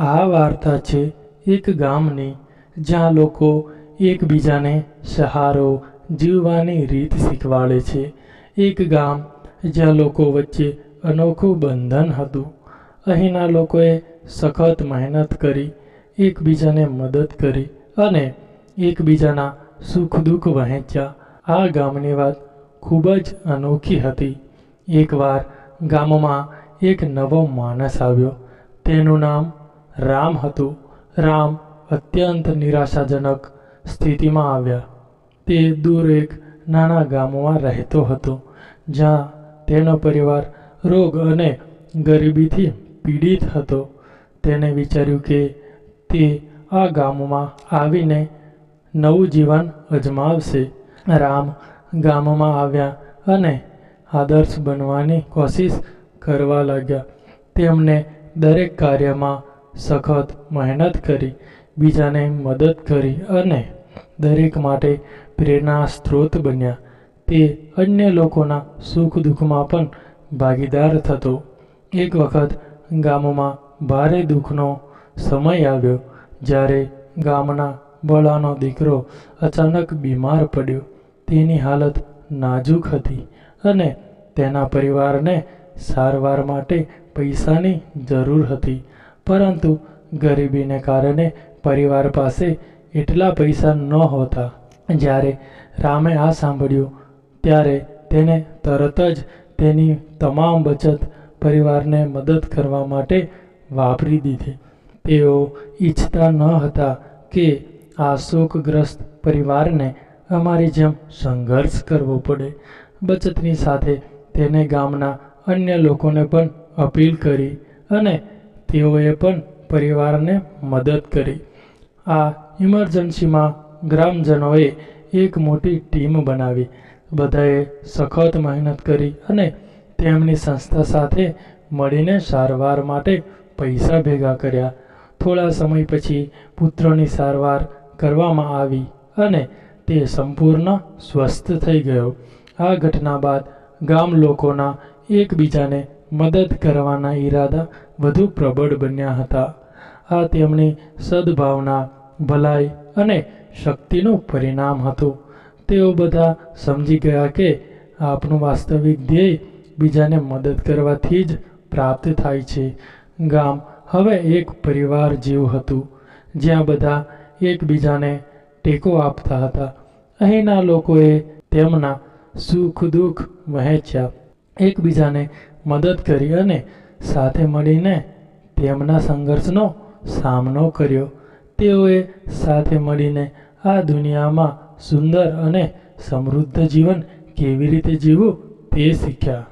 આ વાર્તા છે એક ગામની, જ્યાં લોકો એકબીજાને સહારો જીવવાની રીત શીખવાડે છે. એક ગામ, જ્યાં લોકો વચ્ચે અનોખું બંધન હતું. અહીંના લોકોએ સખત મહેનત કરી, એકબીજાને મદદ કરી અને એકબીજાના સુખ દુઃખ વહેંચ્યા. આ ગામની વાત ખૂબ જ અનોખી હતી. એકવાર ગામમાં એક નવો માણસ આવ્યો. તેનું નામ રામ હતું. રામ અત્યંત નિરાશાજનક સ્થિતિમાં આવ્યા. તે દૂર એક નાના ગામમાં રહેતો હતો, જ્યાં તેનો પરિવાર રોગ અને ગરીબીથી પીડિત હતો. તેણે વિચાર્યું કે તે આ ગામમાં આવીને નવું જીવન અજમાવશે. રામ ગામમાં આવ્યા અને આદર્શ બનવાની કોશિશ કરવા લાગ્યા. તેમને દરેક કાર્યમાં સખત મહેનત કરી, બીજાને મદદ કરી અને દરેક માટે પ્રેરણા સ્ત્રોત બન્યા. તે અન્ય લોકોના સુખ દુઃખમાં પણ ભાગીદાર થતો. એક વખત ગામમાં ભારે દુઃખનો સમય આવ્યો, જ્યારે ગામના બળાનો દીકરો અચાનક બીમાર પડ્યો. તેની હાલત નાજુક હતી અને તેના પરિવારને સારવાર માટે પૈસાની જરૂર હતી. પરંતુ ગરીબીને કારણે પરિવાર પાસે એટલા પૈસા નહોતા જ્યારે રામે આ સાંભળ્યું, ત્યારે તેને તરત જ તેની તમામ બચત પરિવારને મદદ કરવા માટે વાપરી દીધી. તેઓ ઈચ્છતા ન હતા કે આ શોકગ્રસ્ત પરિવારને અમારી જેમ સંઘર્ષ કરવો પડે. બચતની સાથે તેને ગામના અન્ય લોકોને પણ અપીલ કરી અને તેઓએ પણ પરિવારને મદદ કરી. આ ઇમરજન્સીમાં ગ્રામજનોએ એક મોટી ટીમ બનાવી. બધાએ સખત મહેનત કરી અને તેમની સંસ્થા સાથે મળીને સારવાર માટે પૈસા ભેગા કર્યા. થોડા સમય પછી પુત્રની સારવાર કરવામાં આવી અને તે સંપૂર્ણ સ્વસ્થ થઈ ગયો. આ ઘટના બાદ ગામ લોકોના એકબીજાને મદદ કરવાના ઈરાદા વધુ પ્રબળ બન્યા હતા. આ તેમની સદભાવના, ભલાઈ અને શક્તિનું પરિણામ હતું. તેઓ બધા સમજી ગયા કે આપણું વાસ્તવિક ધ્યેય બીજાને મદદ કરવાથી જ પ્રાપ્ત થાય છે. ગામ હવે એક પરિવાર જેવું હતું, જ્યાં બધા એકબીજાને ટેકો આપતા હતા. અહીંના લોકોએ તેમના સુખ દુઃખ વહેંચ્યા. એકબીજાને મદદ કરી અને સાથે મળીને તેમના સંઘર્ષનો સામનો કર્યો. તેઓએ સાથે મળીને આ દુનિયામાં સુંદર અને સમૃદ્ધ જીવન કેવી રીતે જીવવું તે શીખ્યા.